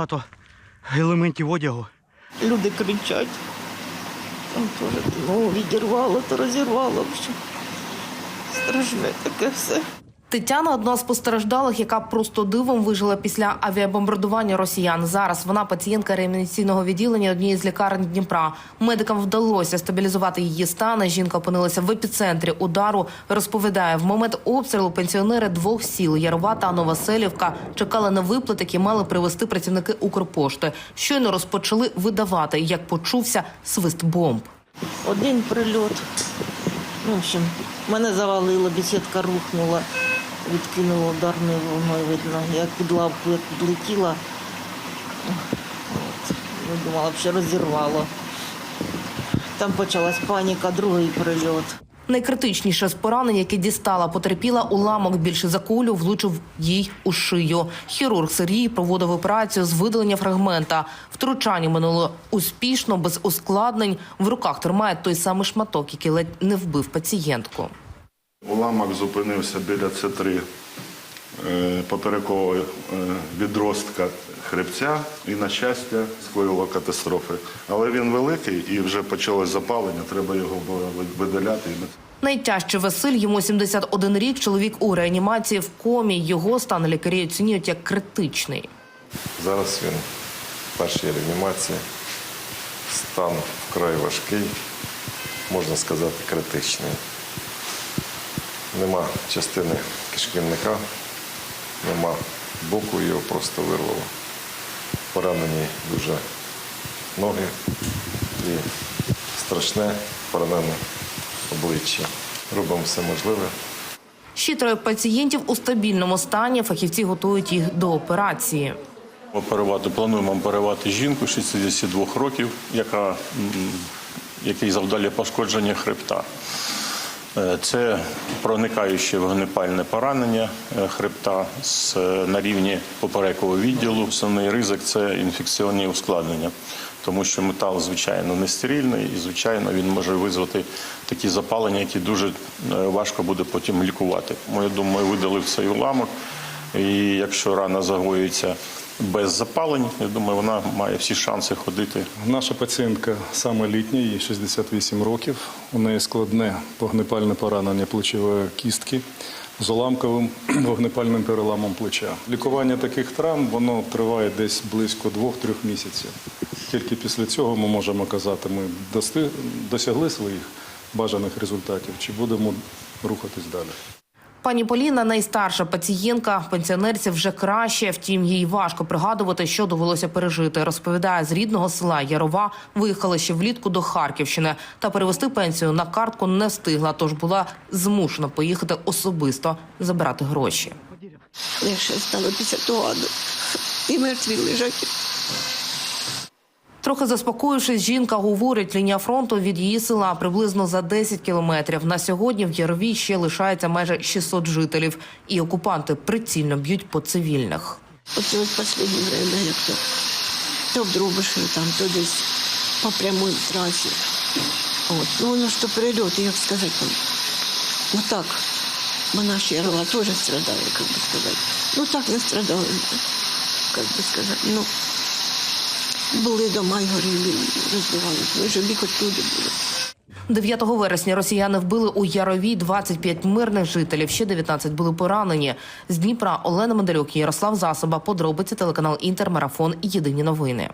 багато елементів одягу. Люди кричать. Там теж ну, відірвало, то розірвало. Страшне таке все. Тетяна одна з постраждалих, яка просто дивом вижила після авіабомбардування росіян. Зараз вона пацієнтка реанімаційного відділення однієї з лікарень Дніпра. Медикам вдалося стабілізувати її стан. Жінка опинилася в епіцентрі удару. Розповідає, в момент обстрілу пенсіонери двох сіл Ярова та Новоселівка чекали на виплати, які мали привезти працівники Укрпошти. Щойно розпочали видавати, як почувся свист бомб. Один прильот. Ну, в общем, мене завалило, бесідка рухнула, відкинуло ударною волною, видно. Я під лавку як підлетіла. Я думала, що розірвало. Там почалась паніка, другий прильот. Найкритичніше з поранень, яке дістала потерпіла, уламок більше за кулю влучив їй у шию. Хірург Сергій проводив операцію з видалення фрагмента. Втручання минуло успішно, без ускладнень. В руках тримає той самий шматок, який ледь не вбив пацієнтку. Уламок зупинився біля С3 е, поперекового е, відростка хребця і, на щастя, скоїло катастрофи. Але він великий і вже почалось запалення, треба його було видаляти. Найтяжче Василь, йому 71 рік. Чоловік у реанімації в комі. Його стан лікарі оцінюють як критичний. Зараз він в першій реанімації. Стан вкрай важкий, можна сказати, критичний. Нема частини кишківника, нема боку, його просто вирвало. Поранені дуже ноги і страшне поранене обличчя. Робимо все можливе. Ще троє пацієнтів у стабільному стані. Фахівці готують їх до операції. Оперувати плануємо оперувати жінку 62 років, яка м, якій завдалі пошкодження хребта. Е, Це проникаюче вогнепальне поранення е, хребта е, на рівні поперекового відділу. Основний ризик це інфекційні ускладнення, тому що метал, звичайно, не стерильний і, звичайно, він може визвати такі запалення, які дуже важко буде потім лікувати. Тому, я думаю, видалив цей уламок. І якщо рана загоюється без запалень, я думаю, вона має всі шанси ходити Наша пацієнтка саме літня, їй 68 років. У неї складне вогнепальне поранення плечової кістки з уламковим вогнепальним переламом плеча. Лікування таких травм воно триває десь близько 2-3 місяців. Тільки після цього ми можемо казати, ми досягли своїх бажаних результатів чи будемо рухатись далі. Пані Поліна найстарша пацієнтка. Пенсіонерці вже краще. Втім, їй важко пригадувати, що довелося пережити. Розповідає, з рідного села Ярова виїхала ще влітку до Харківщини та перевести пенсію на картку не встигла, тож була змушена поїхати особисто забирати гроші. легше стало після того. І мертві лежать. Трохи заспокоївшись, жінка говорить, лінія фронту від її села приблизно за 10 кілометрів. На сьогодні в Ярові ще лишається майже 600 жителів, і окупанти прицільно б'ють по цивільних. Оце от останнє время, як то, то в Дробишеві, там, то десь по прямой трасі. От. Ну, воно ж то прильоти, як сказати вам. Ну так, бо наш Ярова теж страдає, як би сказати. Ну так не страдали, як би сказати. Ну, були дома й горіли, розбивалися. Ми ж хоч були. 9 вересня росіяни вбили у Ярові 25 мирних жителів. Ще 19 були поранені. З Дніпра Олена Медалюк, Ярослав Засоба. Подробиці телеканал Інтермарафон. Єдині новини.